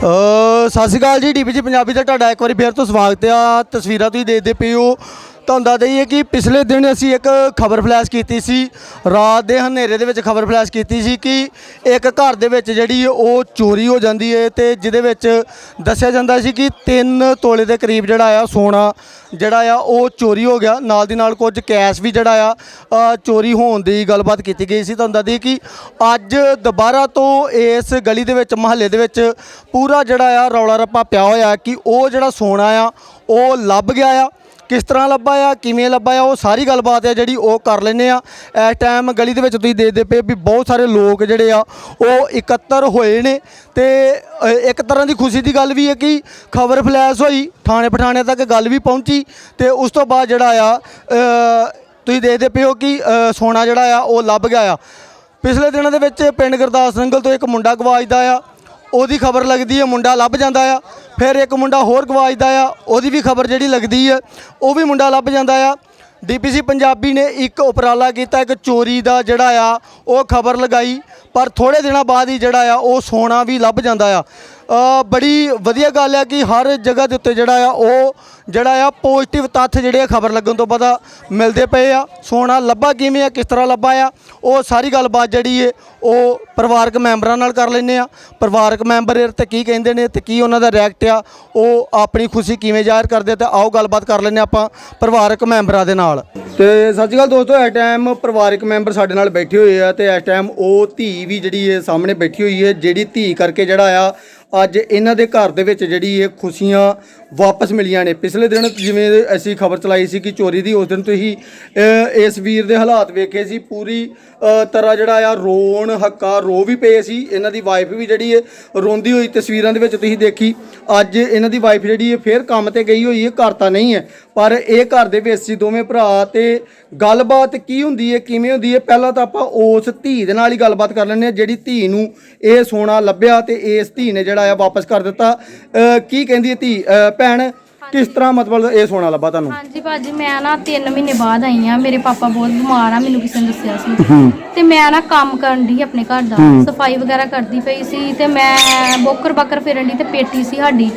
ਸਤਿ ਸ਼੍ਰੀ ਅਕਾਲ ਜੀ ਡੀਪੀਜੀ ਪੰਜਾਬੀ ਦਾ ਤੁਹਾਡਾ ਇੱਕ ਵਾਰੀ ਫੇਰ ਤੋਂ ਸਵਾਗਤ ਆ ਤਸਵੀਰਾਂ ਤੁਸੀਂ ਦੇਖਦੇ ਪਏ ਹੋ। ਤੁਹਾਨੂੰ ਦੱਸ ਦਈਏ ਕਿ ਪਿਛਲੇ ਦਿਨ ਅਸੀਂ ਇੱਕ ਖਬਰ ਫਲੈਸ਼ ਕੀਤੀ ਸੀ। ਰਾਤ ਦੇ ਹਨੇਰੇ ਦੇ ਵਿੱਚ ਖਬਰ ਫਲੈਸ਼ ਕੀਤੀ ਸੀ ਕਿ ਇੱਕ ਘਰ ਦੇ ਵਿੱਚ ਜਿਹੜੀ ਉਹ ਚੋਰੀ ਹੋ ਜਾਂਦੀ ਹੈ ਤੇ ਜਿਹਦੇ ਵਿੱਚ ਦੱਸਿਆ ਜਾਂਦਾ ਸੀ ਕਿ 3 ਤੋਲੇ ਦੇ ਕਰੀਬ ਜਿਹੜਾ ਆ ਸੋਨਾ ਜਿਹੜਾ ਆ ਉਹ ਚੋਰੀ ਹੋ ਗਿਆ। ਨਾਲ ਦੀ ਨਾਲ ਕੁਝ ਕੈਸ਼ ਵੀ ਜਿਹੜਾ ਆ ਚੋਰੀ ਹੋਣ ਦੀ ਗੱਲਬਾਤ ਕੀਤੀ ਗਈ ਸੀ। ਤੁਹਾਨੂੰ ਦੱਸ ਦਈਏ ਕਿ ਅੱਜ ਦੁਬਾਰਾ ਤੋਂ ਇਸ ਗਲੀ ਦੇ ਵਿੱਚ, ਮਹੱਲੇ ਦੇ ਵਿੱਚ ਪੂਰਾ ਜਿਹੜਾ ਆ ਰੌਲਾ ਰੱਪਾ ਪਿਆ ਹੋਇਆ ਕਿ ਉਹ ਜਿਹੜਾ ਸੋਨਾ ਆ, ਉਹ ਲੱਭ ਗਿਆ ਆ। ਕਿਸ ਤਰ੍ਹਾਂ ਲੱਭਾ ਆ, ਕਿਵੇਂ ਲੱਭਾ ਆ, ਉਹ ਸਾਰੀ ਗੱਲਬਾਤ ਆ ਜਿਹੜੀ ਉਹ ਕਰ ਲੈਨੇ ਆ। ਇਸ ਟਾਈਮ ਗਲੀ ਦੇ ਵਿੱਚ ਤੁਸੀਂ ਦੇਖਦੇ ਪਏ ਵੀ ਬਹੁਤ ਸਾਰੇ ਲੋਕ ਜਿਹੜੇ ਆ, ਉਹ ਇਕੱਤਰ ਹੋਏ ਨੇ ਤੇ ਇੱਕ ਤਰ੍ਹਾਂ ਦੀ ਖੁਸ਼ੀ ਦੀ ਗੱਲ ਵੀ ਹੈ ਕਿ ਖਬਰ ਫਲੈਸ਼ ਹੋਈ, ਥਾਣੇ ਪਠਾਣੇ ਤੱਕ ਗੱਲ ਵੀ ਪਹੁੰਚੀ ਤੇ ਉਸ ਤੋਂ ਬਾਅਦ ਜਿਹੜਾ ਆ ਤੁਸੀਂ ਦੇਖਦੇ ਪਏ ਹੋ ਕਿ ਸੋਨਾ ਜਿਹੜਾ ਆ, ਉਹ ਲੱਭ ਗਿਆ ਆ। ਪਿਛਲੇ ਦਿਨਾਂ ਦੇ ਵਿੱਚ ਪਿੰਡ ਗੁਰਦਾਸ ਨੰਗਲ ਤੋਂ ਇੱਕ ਮੁੰਡਾ ਗਵਾਚਦਾ ਆ ਉਹਦੀ ਖਬਰ ਲੱਗਦੀ ਹੈ, ਮੁੰਡਾ ਲੱਭ ਜਾਂਦਾ ਆ। ਫਿਰ ਇੱਕ ਮੁੰਡਾ ਹੋਰ ਗਵਾਚਦਾ ਆ, ਉਹਦੀ ਵੀ ਖਬਰ ਜਿਹੜੀ ਲੱਗਦੀ ਹੈ, ਉਹ ਵੀ ਮੁੰਡਾ ਲੱਭ ਜਾਂਦਾ ਆ। ਡੀਪੀਸੀ ਪੰਜਾਬੀ ਨੇ ਇੱਕ ਉਪਰਾਲਾ ਕੀਤਾ, ਇੱਕ ਚੋਰੀ ਦਾ ਜਿਹੜਾ ਆ, ਉਹ ਖਬਰ ਲਗਾਈ। ਪਰ ਥੋੜੇ ਦਿਨਾਂ ਬਾਅਦ ਹੀ ਜਿਹੜਾ ਆ, ਉਹ ਸੋਨਾ ਵੀ ਲੱਭ ਜਾਂਦਾ ਆ। ਬੜੀ ਵਧੀਆ ਗੱਲ ਹੈ ਕਿ ਹਰ ਜਗ੍ਹਾ ਦੇ ਉੱਤੇ ਜਿਹੜਾ ਆ ਉਹ ਜਿਹੜਾ ਆ ਪੋਜ਼ਿਟਿਵ ਤੱਥ ਜਿਹੜੇ ਆ ਖਬਰ ਲੱਗਣ ਤੋਂ ਪਤਾ ਮਿਲਦੇ ਪਏ ਆ। ਸੋਨਾ ਲੱਭਾ ਕਿਵੇਂ ਆ, ਕਿਸ ਤਰ੍ਹਾਂ ਲੱਭਾ ਆ, ਉਹ ਸਾਰੀ ਗੱਲਬਾਤ ਜਿਹੜੀ ਏ, ਉਹ ਪਰਿਵਾਰਕ ਮੈਂਬਰਾਂ ਨਾਲ ਕਰ ਲੈਂਦੇ ਆ। ਪਰਿਵਾਰਕ ਮੈਂਬਰ ਇਹ ਤੇ ਕੀ ਕਹਿੰਦੇ ਨੇ ਤੇ ਕੀ ਉਹਨਾਂ ਦਾ ਰਿਐਕਟ ਆ, ਉਹ ਆਪਣੀ ਖੁਸ਼ੀ ਕਿਵੇਂ ਜ਼ਾਹਿਰ ਕਰਦੇ ਤੇ ਆਓ ਗੱਲਬਾਤ ਕਰ ਲੈਂਦੇ ਆਪਾਂ ਪਰਿਵਾਰਕ ਮੈਂਬਰਾਂ ਦੇ ਨਾਲ। ਤੇ ਸਤਿ ਸ਼੍ਰੀ ਅਕਾਲ ਦੋਸਤੋ, ਇਸ ਟਾਈਮ ਪਰਿਵਾਰਕ ਮੈਂਬਰ ਸਾਡੇ ਨਾਲ ਬੈਠੇ ਹੋਏ ਆ ਤੇ ਇਸ ਟਾਈਮ ਉਹ ਧੀ ਵੀ ਜਿਹੜੀ ਹੈ ਸਾਹਮਣੇ ਬੈਠੀ ਹੋਈ ਹੈ ਜਿਹੜੀ ਧੀ ਕਰਕੇ ਜਿਹੜਾ ਆ ਅੱਜ ਇਹਨਾਂ ਦੇ ਘਰ ਦੇ ਵਿੱਚ ਜਿਹੜੀ ਇਹ ਖੁਸ਼ੀਆਂ ਵਾਪਸ ਮਿਲੀਆਂ ਨੇ। ਪਿਛਲੇ ਦਿਨ ਜਿਵੇਂ ਅਸੀਂ ਖਬਰ ਚਲਾਈ ਸੀ ਕਿ ਚੋਰੀ ਦੀ, ਉਸ ਦਿਨ ਤੁਸੀਂ ਇਸ ਵੀਰ ਦੇ ਹਾਲਾਤ ਵੇਖੇ ਸੀ। ਪੂਰੀ ਤਰ੍ਹਾਂ ਜਿਹੜਾ ਆ, ਰੋਣ, ਹੱਕਾ, ਰੋ ਵੀ ਪਏ ਸੀ। ਇਹਨਾਂ ਦੀ ਵਾਈਫ ਵੀ ਜਿਹੜੀ ਹੈ ਰੋਂਦੀ ਹੋਈ ਤਸਵੀਰਾਂ ਦੇ ਵਿੱਚ ਤੁਸੀਂ ਦੇਖੀ। ਅੱਜ ਇਹਨਾਂ ਦੀ ਵਾਈਫ ਜਿਹੜੀ ਹੈ ਫੇਰ ਕੰਮ ਤੇ ਗਈ ਹੋਈ ਹੈ ਘਰ ਤਾਂ ਨਹੀਂ ਹੈ, ਪਰ ਇਹ ਘਰ ਦੇ ਵਿੱਚ ਸੀ ਦੋਵੇਂ ਭਰਾ ਤੇ ਗੱਲਬਾਤ ਕੀ ਹੁੰਦੀ ਹੈ, ਕਿਵੇਂ ਹੁੰਦੀ ਹੈ, ਪਹਿਲਾਂ ਤਾਂ ਆਪਾਂ ਉਸ ਧੀ ਦੇ ਨਾਲ ਹੀ ਗੱਲਬਾਤ ਕਰ ਲੈਂਦੇ ਹਾਂ, ਜਿਹੜੀ ਧੀ ਨੂੰ ਇਹ ਸੋਨਾ ਲੱਭਿਆ ਤੇ ਇਸ ਧੀ ਨੇ ਜਿਹੜਾ ਆ ਵਾਪਸ ਕਰ ਦਿੱਤਾ। ਕੀ ਕਹਿੰਦੀ ਹੈ ਧੀ? ਭੈਣ ਕਿਸ ਤਰ੍ਹਾਂ ਮਤਲਬ ਇਹ ਸੋਨਾ ਲੱਭਾ ਤੁਹਾਨੂੰ? ਹਾਂਜੀ ਭਾਜੀ ਮੈਂ ਨਾ 3 ਮਹੀਨੇ ਬਾਅਦ ਆਈ ਆ ਮੇਰੇ ਪਾਪਾ ਬਹੁਤ ਬਿਮਾਰ ਆ ਮੈਨੂੰ ਕਿਸੇ ਨੇ ਦੱਸਿਆ ਸੀ। ਤੇ ਮੈਂ ਨਾ ਕੰਮ ਕਰਨ ਦੀ ਆਪਣੇ ਘਰ ਦਾ। ਸਫ਼ਾਈ ਵਗੈਰਾ ਕਰਦੀ ਪਈ ਸੀ ਤੇ ਮੈਂ ਬੋਕਰ ਬਾਕਰ ਫੇਰਨ ਦੀ ਤੇ ਪੇਟੀ ਸੀ ਸਾਡੀ।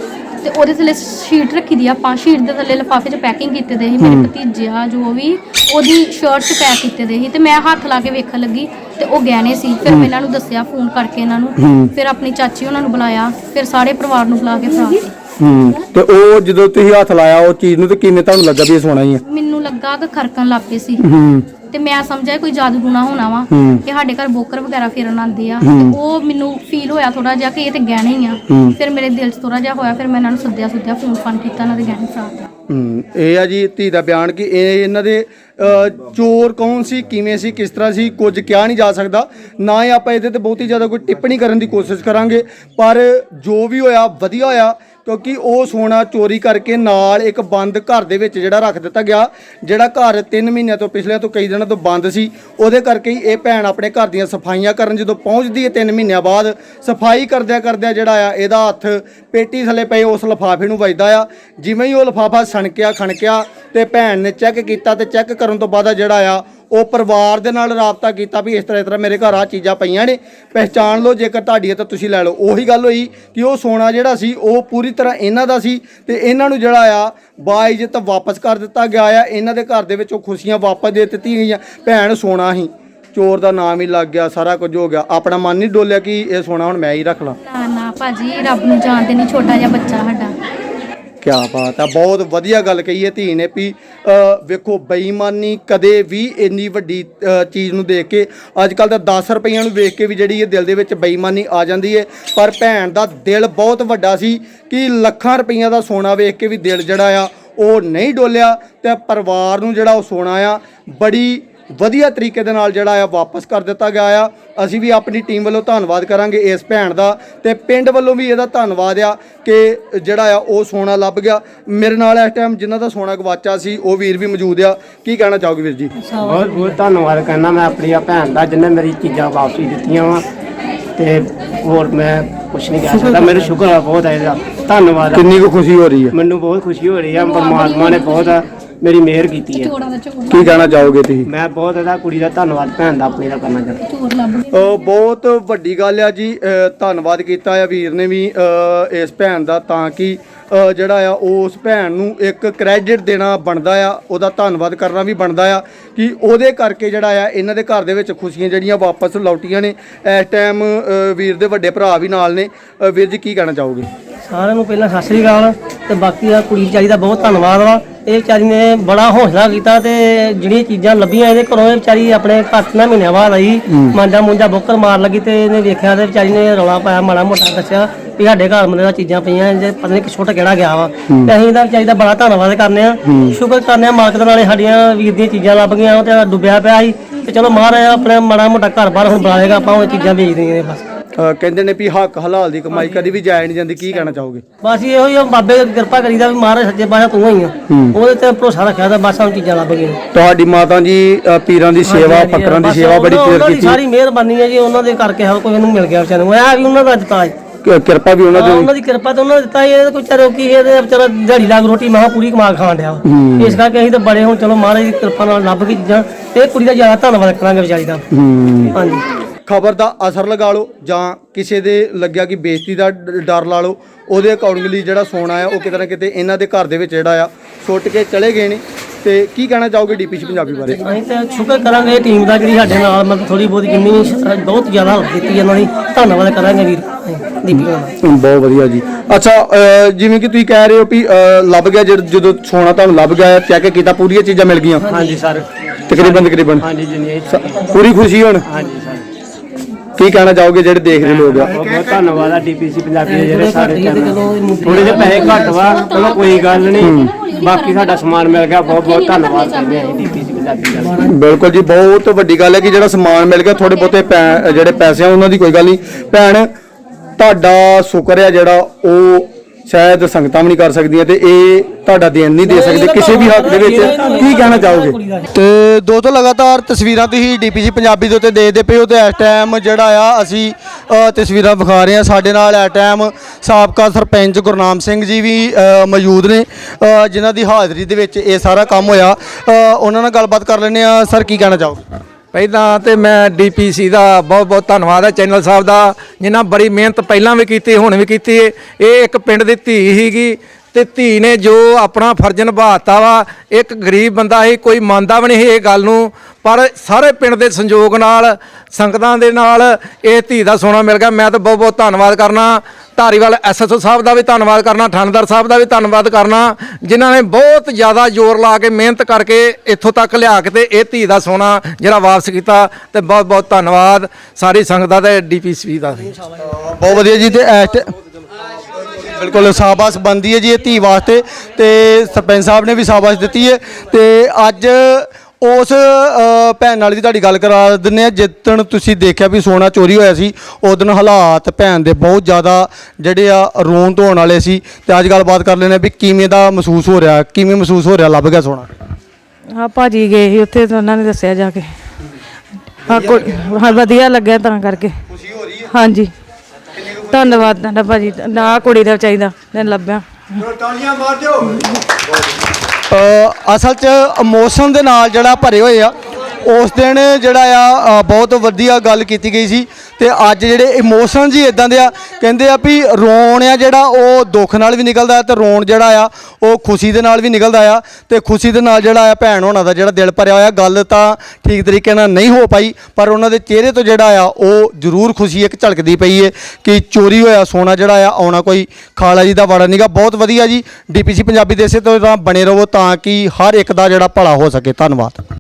ਤੇ ਉਹਦੇ ਥੱਲੇ ਸ਼ੀਟ ਰੱਖੀ ਦੀ ਆ ਆਪਾਂ। ਸ਼ੀਟ ਦੇ ਥੱਲੇ ਲਿਫਾਫੇ 'ਚ ਪੈਕਿੰਗ ਕੀਤੇ ਦੇ ਸੀ ਮੇਰੇ ਭਤੀਜੇ ਜੋ ਵੀ। ਉਹਦੀ ਸ਼ਰਟ 'ਚ ਪੈਕ ਕੀਤੇ ਦੇ ਸੀ। ਤੇ ਮੈਂ ਹੱਥ ਲਾ ਕੇ ਵੇਖਣ ਲੱਗੀ ਤੇ ਉਹ ਗਹਿਣੇ ਸੀ। ਫਿਰ ਮੈਂ ਇਹਨਾਂ ਨੂੰ ਦੱਸਿਆ ਫੋਨ ਕਰਕੇ ਇਹਨਾਂ ਨੂੰ। ਫਿਰ ਆਪਣੀ ਚਾਚੀ ਉਹਨਾਂ ਨੂੰ ਬੁਲਾਇਆ। ਫਿਰ ਸਾਰੇ ਪਰਿਵਾਰ ਨੂੰ ਬੁਲਾ ਕੇ ਫੜਾ ਹੂੰ ਤੇ ਉਹ ਜਦੋਂ ਤੁਸੀਂ ਹੱਥ ਲਾਇਆ ਉਹ ਚੀਜ਼ ਨੂੰ ਤੇ ਕਿਵੇਂ ਤੁਹਾਨੂੰ ਲੱਗਾ ਵੀ ਇਹ ਸੋਨਾ ਹੀ ਆ? ਮੈਨੂੰ ਲੱਗਾ ਕਿ ਖਰਕਣ ਲੱਗ ਪਏ ਸੀ। ਹੂੰ। ਤੇ ਮੈਂ ਸਮਝਿਆ ਕੋਈ ਜਾਦੂ ਟੂਣਾ ਹੋਣਾ ਵਾ ਹੂੰ। ਕਿ ਸਾਡੇ ਘਰ ਬੋਕਰ ਵਗੈਰਾ ਫੇਰਨ ਆਉਂਦੇ ਆ। ਤੇ ਉਹ ਮੈਨੂੰ ਫੀਲ ਹੋਇਆ ਥੋੜਾ ਜਿਹਾ ਕਿ ਇਹ ਤੇ ਗਹਿਣੇ ਹੀ ਆ। ਹੂੰ। ਫਿਰ ਮੇਰੇ ਦਿਲ 'ਚ ਥੋੜਾ ਜਿਹਾ ਹੋਇਆ ਫਿਰ ਮੈਂ ਇਹਨਾਂ ਨੂੰ ਸੱਦਿਆ ਸੁੱਦਿਆ ਫੋਨ ਫਾਨ ਕੀਤਾ ਇਹਨਾਂ ਦੇ ਗਹਿਣੇ ਫੜਾ ਹੂੰ ਇਹ ਆ ਜੀ ਧੀ ਦਾ ਬਿਆਨ ਕਿ ਇਹ ਇਹਨਾਂ ਦੇ ਅ, ਚੋਰ ਕੌਣ ਸੀ ਕਿਵੇਂ ਸੀ ਕਿਸ ਤਰ੍ਹਾਂ ਸੀ ਕੁਝ ਕਿਹਾ ਨਹੀਂ ਜਾ ਸਕਦਾ। ਨਾ ਹੀ ਆਪਾਂ ਇਹਦੇ ਤੇ ਬਹੁਤੀ ਜ਼ਿਆਦਾ ਕੋਈ ਟਿੱਪਣੀ ਕਰਨ ਦੀ ਕੋਸ਼ਿਸ਼ ਕਰਾਂਗੇ। ਪਰ ਜੋ ਵੀ ਹੋਇਆ ਵਧੀਆ ਹੋਇਆ। ਕਿਉਂਕਿ ਉਹ ਸੋਨਾ ਚੋਰੀ ਕਰਕੇ ਨਾਲ ਇੱਕ ਬੰਦ ਘਰ ਦੇ ਵਿੱਚ ਜਿਹੜਾ ਰੱਖ ਦਿੱਤਾ ਗਿਆ, ਜਿਹੜਾ ਘਰ 3 ਮਹੀਨਿਆਂ ਤੋਂ ਪਿਛਲੇ ਤੋਂ ਕਈ ਦਿਨਾਂ ਤੋਂ ਬੰਦ ਸੀ। ਉਹਦੇ ਕਰਕੇ ਹੀ ਇਹ ਭੈਣ ਆਪਣੇ ਘਰ ਦੀਆਂ ਸਫਾਈਆਂ ਕਰਨ ਜਦੋਂ ਪਹੁੰਚਦੀ ਹੈ 3 ਮਹੀਨਿਆਂ ਬਾਅਦ, ਸਫ਼ਾਈ ਕਰਦਿਆਂ ਕਰਦਿਆਂ ਜਿਹੜਾ ਆ, ਇਹਦਾ ਹੱਥ ਪੇਟੀ ਥੱਲੇ ਪਏ ਉਸ ਲਿਫਾਫੇ ਨੂੰ ਵੱਜਦਾ ਆ। ਜਿਵੇਂ ਹੀ ਉਹ ਲਿਫਾਫਾ ਸਣਕਿਆ ਖਣਕਿਆ ਤੇ ਭੈਣ ਨੇ ਚੈੱਕ ਕੀਤਾ ਤੇ ਚੈੱਕ ਕਰਨ ਤੋਂ ਬਾਅਦ ਜਿਹੜਾ ਆ ਉਹ ਪਰਿਵਾਰ ਦੇ ਨਾਲ ਰਾਬਤਾ ਕੀਤਾ ਵੀ ਇਸ ਤਰ੍ਹਾਂ ਇਸ ਤਰ੍ਹਾਂ ਮੇਰੇ ਘਰ ਆ ਚੀਜ਼ਾਂ ਪਈਆਂ ਨੇ। ਪਹਿਚਾਣ ਲਓ, ਜੇਕਰ ਤੁਹਾਡੀ ਹੈ ਤਾਂ ਤੁਸੀਂ ਲੈ ਲਓ। ਉਹੀ ਗੱਲ ਹੋਈ ਕਿ ਉਹ ਸੋਨਾ ਜਿਹੜਾ ਸੀ, ਉਹ ਪੂਰੀ ਤਰ੍ਹਾਂ ਇਹਨਾਂ ਦਾ ਸੀ ਤੇ ਇਹਨਾਂ ਨੂੰ ਜਿਹੜਾ ਆ, ਬਾਇਜ਼ਤ ਵਾਪਸ ਕਰ ਦਿੱਤਾ ਗਿਆ ਆ। ਇਹਨਾਂ ਦੇ ਘਰ ਦੇ ਵਿੱਚ ਉਹ ਖੁਸ਼ੀਆਂ ਵਾਪਸ ਦੇ ਦਿੱਤੀਆਂ ਗਈਆਂ। ਭੈਣ ਸੋਨਾ ਹੀ ਚੋਰ ਦਾ ਨਾਮ ਹੀ ਲੱਗ ਗਿਆ, ਸਾਰਾ ਕੁਝ ਹੋ ਗਿਆ। ਆਪਣਾ ਮਨ ਨਹੀਂ ਡੋਲਿਆ ਕਿ ਇਹ ਸੋਨਾ ਹੁਣ ਮੈਂ ਹੀ ਰੱਖ ਲਾਂ। ਨਾ ਨਾ, ਭਾਜੀ, ਰੱਬ ਨੂੰ ਜਾਣਦੇ ਨਹੀਂ, ਛੋਟਾ ਜਿਹਾ ਬੱਚਾ ਸਾਡਾ। ਕਿਆ ਬਾਤ ਆ ਬਹੁਤ ਵਧੀਆ ਗੱਲ ਕਹੀ ਹੈ ਧੀ ਨੇ ਵੀ ਅ, ਵੇਖੋ ਬੇਈਮਾਨੀ ਕਦੇ ਵੀ ਇੰਨੀ ਵੱਡੀ ਅ, ਚੀਜ਼ ਨੂੰ ਦੇਖ ਕੇ ਅੱਜ ਕੱਲ ਤਾਂ 10 ਰੁਪਈਆਂ ਨੂੰ ਵੇਖ ਕੇ ਵੀ ਜਿਹੜੀ ਇਹ ਦਿਲ ਦੇ ਵਿੱਚ ਬੇਈਮਾਨੀ ਆ ਜਾਂਦੀ ਹੈ। ਪਰ ਭੈਣ ਦਾ ਦਿਲ ਬਹੁਤ ਵੱਡਾ ਸੀ ਕਿ ਲੱਖਾਂ ਰੁਪਈਆਂ ਦਾ ਸੋਨਾ ਵੇਖ ਕੇ ਵੀ ਦਿਲ ਜਿਹੜਾ ਆ ਉਹ ਨਹੀਂ ਡੋਲਿਆ ਤੇ ਪਰਿਵਾਰ ਨੂੰ ਜਿਹੜਾ ਉਹ ਸੋਨਾ ਆ ਬੜੀ ਵਧੀਆ ਤਰੀਕੇ ਦੇ ਨਾਲ ਜਿਹੜਾ ਆ ਵਾਪਸ ਕਰ ਦਿੱਤਾ ਗਿਆ ਆ। ਅਸੀਂ ਵੀ ਆਪਣੀ ਟੀਮ ਵੱਲੋਂ ਧੰਨਵਾਦ ਕਰਾਂਗੇ ਇਸ ਭੈਣ ਦਾ ਤੇ ਪਿੰਡ ਵੱਲੋਂ ਵੀ ਇਹਦਾ ਧੰਨਵਾਦ ਆ ਕਿ ਜਿਹੜਾ ਆ ਉਹ ਸੋਨਾ ਲੱਭ ਗਿਆ। ਮੇਰੇ ਨਾਲ ਇਸ ਟਾਈਮ ਜਿਨ੍ਹਾਂ ਦਾ ਸੋਨਾ ਗਵਾਚਾ ਸੀ ਉਹ ਵੀਰ ਵੀ ਮੌਜੂਦ ਆ। ਕੀ ਕਹਿਣਾ ਚਾਹੋਗੇ ਵੀਰ ਜੀ? ਬਹੁਤ ਬਹੁਤ ਧੰਨਵਾਦ ਕਰਨਾ ਮੈਂ ਆਪਣੀ ਆ ਭੈਣ ਦਾ ਜਿਹਨੇ ਮੇਰੀ ਚੀਜ਼ਾਂ ਵਾਪਸੀ ਦਿੱਤੀਆਂ ਵਾ। ਤੇ ਹੋਰ ਮੈਂ ਕੁਛ ਨਹੀਂ ਕਹਿ ਸਕਦਾ। ਮੇਰੇ ਸ਼ੁਕਰ ਆ ਬਹੁਤ ਹੈ ਇਹਦਾ। ਧੰਨਵਾਦ। ਕਿੰਨੀ ਕੁ ਖੁਸ਼ੀ ਹੋ ਰਹੀ ਹੈ ਮੈਨੂੰ ਬਹੁਤ ਖੁਸ਼ੀ ਹੋ ਰਹੀ ਆ ਪਰਮਾਤਮਾ ਨੇ ਬਹੁਤ ਮੇਰੀ ਮਿਹਰ ਕੀਤੀ ਹੈ। ਦਾ ਕੀ ਕਹਿਣਾ ਚਾਹੋਗੇ ਤੁਸੀਂ? ਮੈਂ ਬਹੁਤ ਇਹਦਾ ਕੁੜੀ ਦਾ ਧੰਨਵਾਦ ਭੈਣ ਦਾ ਆਪਣੀ ਦਾ ਕਰਨਾ ਚਾਹੁੰਦਾ। ਚੋਰ ਲੱਭ ਗਏ ਅ, ਬਹੁਤ ਵੱਡੀ ਗੱਲ ਆ ਜੀ ਅ, ਧੰਨਵਾਦ ਕੀਤਾ ਆ ਵੀਰ ਨੇ ਵੀ ਅ, ਇਸ ਭੈਣ ਦਾ ਤਾਂ ਕਿ ਅ, ਜਿਹੜਾ ਆ ਉਸ ਭੈਣ ਨੂੰ ਇੱਕ ਕ੍ਰੈਡਿਟ ਦੇਣਾ ਬਣਦਾ ਆ ਉਹਦਾ ਧੰਨਵਾਦ ਕਰਨਾ ਵੀ ਬਣਦਾ ਆ ਕਿ ਉਹਦੇ ਕਰਕੇ ਜਿਹੜਾ ਆ ਇਹਨਾਂ ਦੇ ਘਰ ਦੇ ਵਿੱਚ ਖੁਸ਼ੀਆਂ ਜਿਹੜੀਆਂ ਵਾਪਸ ਲੌਟੀਆਂ ਨੇ। ਇਸ ਟਾਈਮ ਵੀਰ ਦੇ ਵੱਡੇ ਭਰਾ ਵੀ ਨਾਲ ਨੇ। ਅ, ਵੀਰ ਜੀ ਕੀ ਕਹਿਣਾ ਚਾਹੋਗੇ? ਸਾਰਿਆਂ ਨੂੰ ਪਹਿਲਾਂ ਸਤਿ ਸ੍ਰੀ ਅਕਾਲ ਤੇ ਬਾਕੀ ਆ ਕੁੜੀ ਵਿਚਾਰੀ ਦਾ ਬਹੁਤ ਧੰਨਵਾਦ ਵਾ। ਇਹ ਵਿਚਾਰੀ ਨੇ ਬੜਾ ਹੌਸਲਾ ਕੀਤਾ ਤੇ ਜਿਹੜੀਆਂ ਚੀਜ਼ਾਂ ਲੱਭੀਆਂ ਇਹਦੇ ਘਰੋਂ ਇਹ ਵਿਚਾਰੀ ਆਪਣੇ ਘਰ ਨਾ ਮਹੀਨਿਆਂ ਬਾਅਦ ਆਈ ਮਾਂਜਾ ਮੁੰਜਾ ਬੋਕਰ ਮਾਰ ਲੱਗੀ ਤੇ ਇਹਨੇ ਵੇਖਿਆ ਤੇ ਵਿਚਾਰੀ ਨੇ ਰੌਲਾ ਪਾਇਆ ਮਾੜਾ ਮੋਟਾ ਦੱਸਿਆ ਵੀ ਸਾਡੇ ਘਰ ਮੁੰਡੇ ਦਾ ਚੀਜ਼ਾਂ ਪਈਆਂ ਜੇ ਪਤਾ ਨਹੀਂ ਕਿ ਛੋਟਾ ਕਿਹੜਾ ਗਿਆ ਵਾ। ਤੇ ਅਸੀਂ ਇਹਦਾ ਵਿਚਾਰੀ ਦਾ ਬੜਾ ਧੰਨਵਾਦ ਕਰਨੇ ਆ। ਸ਼ੁਕਰ ਕਰਨੇ ਆ ਮਾਲਕ ਦੇ ਨਾਲੇ ਸਾਡੀਆਂ ਵੀਰ ਦੀਆਂ ਚੀਜ਼ਾਂ ਲੱਭ ਗਈਆਂ ਤੇ ਡੁੱਬਿਆ ਪਿਆ ਸੀ। ਤੇ ਚਲੋ ਮਹਾਰਾਜ ਆਪਣੇ ਮਾੜਾ ਮੋਟਾ ਘਰ ਬਾਰ ਹੁਣ ਬਣਾਏਗਾ ਆਪਾਂ ਉਹ ਚੀਜ਼ਾਂ ਵੇਚ ਦਈਏ ਨੇ ਬਸ। ਅ, ਕਹਿੰਦੇ ਨੇ ਵੀ ਹੱਕ ਹਲਾਲ ਦੀ ਕਮਾਈ ਕਦੀ ਵੀ ਜਾਇਆ ਨਹੀਂ ਜਾਂਦੀ ਕੀ ਕਹਿਣਾ ਚਾਹੋਗੇ? ਬਸ ਇਹੋ ਹੀ ਆ, ਬਾਬੇ ਦੀ ਕਿਰਪਾ ਕਰੀਦਾ ਵੀ ਮਹਾਰਾਜ ਸੱਚੇ ਪਾਤਸ਼ਾਹ ਤੂੰ ਹੀ ਆ। ਉਹਦੇ ਤੇ ਭਰੋਸਾ ਰੱਖਿਆ ਤਾਂ ਬਸ ਸਾਨੂੰ ਚੀਜ਼ਾਂ ਲੱਭ ਗਈਆਂ। ਤੁਹਾਡੀ ਮਾਤਾ ਜੀ ਅ, ਪੀਰਾਂ ਦੀ ਸੇਵਾ ਫਕਰਾਂ ਦੀ ਬਸ ਸੇਵਾ ਬੜੀ ਉਹਨਾਂ- ਉਹਨਾਂ ਦੀ ਕੀਤੀ ਸਾਰੀ ਮਿਹਰਬਾਨੀ ਹੈ ਜੀ ਉਹਨਾਂ ਦੇ ਕਰਕੇ ਹਰ ਕੋਈ ਇਹਨੂੰ ਮਿਲ ਗਿਆ ਵਿਚਾਰੇ ਨੂੰ। ਇਹ ਵੀ ਉਹਨਾਂ ਦਾ ਦਿੱਤਾ ਹੈ। ਕਿ- ਕਿਰਪਾ ਵੀ ਉਹਨਾਂ ਹਾਂ, ਦੀ ਉਹਨਾਂ ਦੀ ਕਿਰਪਾ ਤੇ ਉਹਨਾਂ ਨੇ ਦਿੱਤਾ ਇਹ ਕੋਈ ਚਾਰੋ ਕੀ ਇਹਦੇ ਵਿਚਾਰਾ ਦਿਹਾੜੀ ਲਾਗ ਰੋਟੀ ਮਾਂ ਪੂਰੀ ਕਮਾ ਖਾਣ ਡਿਆ ਵਾ। ਇਸ ਕਰਕੇ ਅਸੀਂ ਤਾਂ ਬੜੇ ਹੁਣ ਚਲੋ ਮਹਾਰਾਜ ਦੀ ਕਿਰਪਾ ਨਾਲ ਲੱਭ ਗਈ ਚੀਜ਼ਾਂ। ਤੇ ਇਹ ਕੁੜੀ ਦਾ ਜ਼ਿਆਦਾ ਧੰਨਵਾਦ ਕਰਾਂਗੇ ਵਿਚਾਰੀ ਦਾ। ਹੂੰ। ਹਾਂਜੀ। ਖਬਰ ਦਾ ਅਸਰ ਲਗਾ ਲਓ ਜਾਂ ਕਿਸੇ ਦੇ ਲੱਗਿਆ ਕਿ ਬੇਇੱਜ਼ਤੀ ਦਾ ਡਰ ਲਾ ਲਓ ਉਹਦੇ ਅਕੋਰਡਿੰਗਲੀ ਜਿਹੜਾ ਸੋਨਾ ਆ ਉਹ ਕਿਤੇ ਨਾ ਕਿਤੇ ਇਹਨਾਂ ਦੇ ਘਰ ਦੇ ਵਿੱਚ ਜਿਹੜਾ ਆ ਸੁੱਟ ਕੇ ਚਲੇ ਗਏ ਨੇ। ਤੇ ਕੀ ਕਹਿਣਾ ਚਾਹੋਗੇ ਡੀਪੀਸੀ ਪੰਜਾਬੀ ਬਾਰੇ? ਅਸੀਂ ਤਾਂ ਸ਼ੁਕਰ ਕਰਾਂਗੇ ਟੀਮ ਦਾ ਜਿਹੜੀ ਸਾਡੇ ਨਾਲ ਮਤਲਬ ਥੋੜੀ ਬਹੁਤ ਜਿੰਨੀ ਸ਼- ਬਹੁਤ ਜ਼ਿਆਦਾ help ਕੀਤੀ ਇਹਨਾਂ ਦੀ ਧੰਨਵਾਦ ਕਰਾਂਗੇ ਵੀਰ ਦੀਪੀ ਦਾ ਬਹੁਤ ਵਧੀਆ ਜੀ। ਅੱਛਾ ਜਿਵੇਂ ਕਿ ਤੁਸੀਂ ਕਹਿ ਰਹੇ ਹੋ ਵੀ ਲੱਭ ਗਿਆ ਜਦ- ਜਦੋਂ ਸੋਨਾ ਤੁਹਾਨੂੰ ਲੱਭ ਗਿਆ ਚੈੱਕ ਕੀਤਾ ਪੂਰੀਆਂ ਚੀਜ਼ਾਂ ਮਿਲ ਗਈਆਂ? ਹਾਂਜੀ ਸਰ। ਤਕਰੀਬਨ ਤਕਰੀਬਨ। ਹਾਂਜੀ ਜਿੰਨੀ ਪੂਰੀ ਖੁਸ਼ੀ ਹੁਣ? ਹਾਂਜੀ। ਕੀ ਕਹਿਣਾ ਚਾਹੋਗੇ ਜਿਹੜੇ ਦੇਖ ਰਹੇ ਲੋਕ ਆ? ਬਹੁਤ ਬਹੁਤ ਧੰਨਵਾਦ ਆ ਡੀਪੀਸੀ ਪੰਜਾਬੀ ਦੇ ਜਿਹੜੇ ਸਾਰੇ ਥੋੜੇ ਜਿਹੇ ਪੈਸੇ ਘੱਟ ਵਾ ਚਲੋ ਕੋਈ ਗੱਲ ਨਹੀਂ। ਬਾਕੀ ਸਾਡਾ ਸਮਾਨ ਮਿਲ ਗਿਆ ਬਹੁਤ ਬਹੁਤ ਧੰਨਵਾਦ ਕਰਦੇ ਹਾਂ ਡੀਪੀਸੀ ਪੰਜਾਬੀ ਦਾ। ਬਿਲਕੁਲ ਜੀ ਬਹੁਤ ਵੱਡੀ ਗੱਲ ਹੈ ਕਿ ਜਿਹੜਾ ਸਮਾਨ ਮਿਲ ਗਿਆ ਥੋੜੇ ਬਹੁਤੇ ਪੈ- ਜਿਹੜੇ ਪੈਸੇ ਆ ਉਹਨਾਂ ਦੀ ਕੋਈ ਗੱਲ ਨਹੀਂ। ਭੈਣ ਤੁਹਾਡਾ ਸ਼ੁਕਰ ਹੈ ਜਿਹੜਾ ਉਹ ਸ਼ਾਇਦ ਸੰਗਤਾਂ ਵੀ ਨਹੀਂ ਕਰ ਸਕਦੀਆਂ ਤੇ ਇਹ ਤੁਹਾਡਾ ਦੇਣ ਨਹੀਂ ਦੇ ਸਕਦੇ ਕਿਸੇ ਵੀ ਹੱਕ ਦੇ ਵਿੱਚ। ਕੀ ਕਹਿਣਾ ਚਾਹੋਗੇ? ਤੇ ਦੋਸਤੋ ਲਗਾਤਾਰ ਤਸਵੀਰਾਂ ਤੁਸੀਂ ਡੀਪੀਸੀ ਪੰਜਾਬੀ ਦੇ ਉੱਤੇ ਦੇਖਦੇ ਪਏ ਹੋ ਤੇ ਇਸ ਟਾਈਮ ਜਿਹੜਾ ਆ ਅਸੀਂ ਅ, ਤਸਵੀਰਾਂ ਵਿਖਾ ਰਹੇ ਹਾਂ ਸਾਡੇ ਨਾਲ ਇਸ ਟਾਈਮ ਸਾਬਕਾ ਸਰਪੰਚ ਗੁਰਨਾਮ ਸਿੰਘ ਜੀ ਵੀ ਅ, ਮੌਜੂਦ ਨੇ। ਅ, ਜਿਨ੍ਹਾਂ ਦੀ ਹਾਜ਼ਰੀ ਦੇ ਵਿੱਚ ਇਹ ਸਾਰਾ ਕੰਮ ਹੋਇਆ। ਅ, ਉਹਨਾਂ ਨਾਲ ਗੱਲਬਾਤ ਕਰ ਲੈਂਦੇ ਆ ਸਰ ਕੀ ਕਹਿਣਾ ਚਾਹੋਗੇ? ਪਹਿਲਾਂ ਤੇ ਮੈਂ ਡੀਪੀਸੀ ਦਾ ਬਹੁਤ ਬਹੁਤ ਧੰਨਵਾਦ ਹੈ, ਚੈਨਲ ਸਾਹਿਬ ਦਾ, ਜਿਨ੍ਹਾਂ ਬੜੀ ਮਿਹਨਤ ਪਹਿਲਾਂ ਵੀ ਕੀਤੀ, ਹੁਣ ਵੀ ਕੀਤੀ ਹੈ। ਇਹ ਇੱਕ ਪਿੰਡ ਦੀ ਧੀ ਹੀਗੀ ਤੇ ਧੀ ਨੇ ਜੋ ਆਪਣਾ ਫਰਜ਼ ਨਿਭਾਤਾ ਵਾ, ਇੱਕ ਗਰੀਬ ਬੰਦਾ ਸੀ, ਕੋਈ ਮੰਨਦਾ ਵੀ ਨਹੀਂ ਸੀ ਇਹ ਗੱਲ ਨੂੰ, ਪਰ ਸਾਰੇ ਪਿੰਡ ਦੇ ਸੰਯੋਗ ਨਾਲ, ਸੰਗਤਾਂ ਦੇ ਨਾਲ ਇਹ ਧੀ ਦਾ ਸੋਨਾ ਮਿਲ ਗਿਆ। ਮੈਂ ਤਾਂ ਬਹੁਤ ਬਹੁਤ ਧੰਨਵਾਦ ਕਰਨਾ। ਧਾਰੀਵਾਲ ਐਸਐਸਓ ਸਾਹਿਬ ਦਾ ਵੀ ਧੰਨਵਾਦ ਕਰਨਾ ਥਾਣੇਦਾਰ ਸਾਹਿਬ ਦਾ ਵੀ ਧੰਨਵਾਦ ਕਰਨਾ, ਜਿਨ੍ਹਾਂ ਨੇ ਬਹੁਤ ਜ਼ਿਆਦਾ ਜ਼ੋਰ ਲਾ ਕੇ ਮਿਹਨਤ ਕਰਕੇ ਇੱਥੋਂ ਤੱਕ ਲਿਆ ਕੇ ਤੇ ਇਹ ਧੀ ਦਾ ਸੋਨਾ ਜਿਹੜਾ ਵਾਪਸ ਕੀਤਾ ਤੇ ਬਹੁਤ ਬਹੁਤ ਧੰਨਵਾਦ। ਸਾਰੀ ਸੰਗਤ ਦਾ ਤੇ ਡੀਪੀਸੀ ਦਾ ਬਹੁਤ ਵਧੀਆ ਜੀ, ਤੇ ਬਿਲਕੁਲ। ਸਾਬਾਸ ਬੰਦੀ ਹੈ ਜੀ ਇਹ ਧੀ ਵਾਸਤੇ ਤੇ ਸਰਪੰਚ ਸਾਹਿਬ ਨੇ ਵੀ ਸਾਬਾਸ ਦਿੱਤੀ ਹੈ ਤੇ ਅੱਜ ਉਸ ਭੈਣ ਨਾਲ ਵੀ ਤੁਹਾਡੀ ਗੱਲ ਕਰਾ ਦਿੰਨੇ ਆ ਜਿੱਦਣ ਤੁਸੀਂ ਦੇਖਿਆ ਵੀ ਸੋਨਾ ਚੋਰੀ ਹੋਇਆ ਸੀ ਉਸ ਦਿਨ ਹਾਲਾਤ ਭੈਣ ਦੇ ਬਹੁਤ ਜ਼ਿਆਦਾ ਜਿਹੜੇ ਆ ਰੋਣ ਧੋਣ ਵਾਲੇ ਸੀ ਤੇ ਅੱਜ ਗੱਲਬਾਤ ਕਰ ਲੈਣੇ ਵੀ ਕਿਵੇਂ ਦਾ ਮਹਿਸੂਸ ਹੋ ਰਿਹਾ ਕਿਵੇਂ ਮਹਿਸੂਸ ਹੋ ਰਿਹਾ ਲੱਭ ਗਿਆ ਸੋਨਾ? ਹਾਂ ਭਾਜੀ ਗਏ ਸੀ ਉੱਥੇ ਤਾਂ ਉਹਨਾਂ ਨੇ ਦੱਸਿਆ ਜਾ ਕੇ। ਹਾਂ ਕੋ- ਹਾਂ ਵਧੀਆ ਲੱਗਿਆ ਤਾਂ ਕਰਕੇ। ਖੁਸ਼ੀ ਹੋ ਰਹੀ ਹੈ? ਹਾਂਜੀ। ਧੰਨਵਾਦ ਤੁਹਾਡਾ ਭਾਜੀ। ਨਾ ਕੁੜੀ ਦਾ ਚਾਹੀਦਾ ਨੇ ਲੱਭਿਆ। ਅ, ਅਸਲ 'ਚ ਇਮੋਸ਼ਨ ਦੇ ਨਾਲ ਜਿਹੜਾ ਭਰੇ ਹੋਏ ਆ ਉਸ ਦਿਨ ਜਿਹੜਾ ਆ ਅ, ਬਹੁਤ ਵਧੀਆ ਗੱਲ ਕੀਤੀ ਗਈ ਸੀ ਤੇ ਅੱਜ ਜਿਹੜੇ ਇਮੋਸ਼ਨ ਜੀ ਇਦਾਂ ਦੇ ਆ ਕਹਿੰਦੇ ਆ ਵੀ ਰੋਣ ਆ ਜਿਹੜਾ ਉਹ ਦੁੱਖ ਨਾਲ ਵੀ ਨਿਕਲਦਾ ਹੈ ਤੇ ਰੋਣ ਜਿਹੜਾ ਆ ਉਹ ਖੁਸ਼ੀ ਦੇ ਨਾਲ ਵੀ ਨਿਕਲਦਾ ਆ ਤੇ ਖੁਸ਼ੀ ਦੇ ਨਾਲ ਜਿਹੜਾ ਆ ਭੈਣ ਹੋਣਾ ਦਾ ਜਿਹੜਾ ਦਿਲ ਭਰਿਆ ਹੋਇਆ ਗੱਲ ਤਾਂ ਠੀਕ ਤਰੀਕੇ ਨਾਲ ਨਹੀਂ ਹੋ ਪਾਈ ਪਰ ਉਹਨਾਂ ਦੇ ਚਿਹਰੇ ਤੋਂ ਜਿਹੜਾ ਆ ਉਹ ਜ਼ਰੂਰ ਖੁਸ਼ੀ ਇੱਕ ਝਲਕਦੀ ਪਈ ਹੈ ਕਿ ਚੋਰੀ ਹੋਇਆ ਸੋਨਾ ਜਿਹੜਾ ਆ ਆਉਣਾ ਕੋਈ ਖਾਲਾ ਜੀ ਦਾ ਵਾੜਾ ਨਹੀਂਗਾ ਬਹੁਤ ਵਧੀਆ ਜੀ ਡੀਪੀਸੀ ਪੰਜਾਬੀ ਦੇ ਇਸੇ ਤੋਂ ਤਾਂ ਬਣੇ ਰਹੋ ਤਾਂ ਕਿ ਹਰ ਇੱਕ ਦਾ ਜਿਹੜਾ ਭਲਾ ਹੋ ਸਕੇ ਧੰਨਵਾਦ।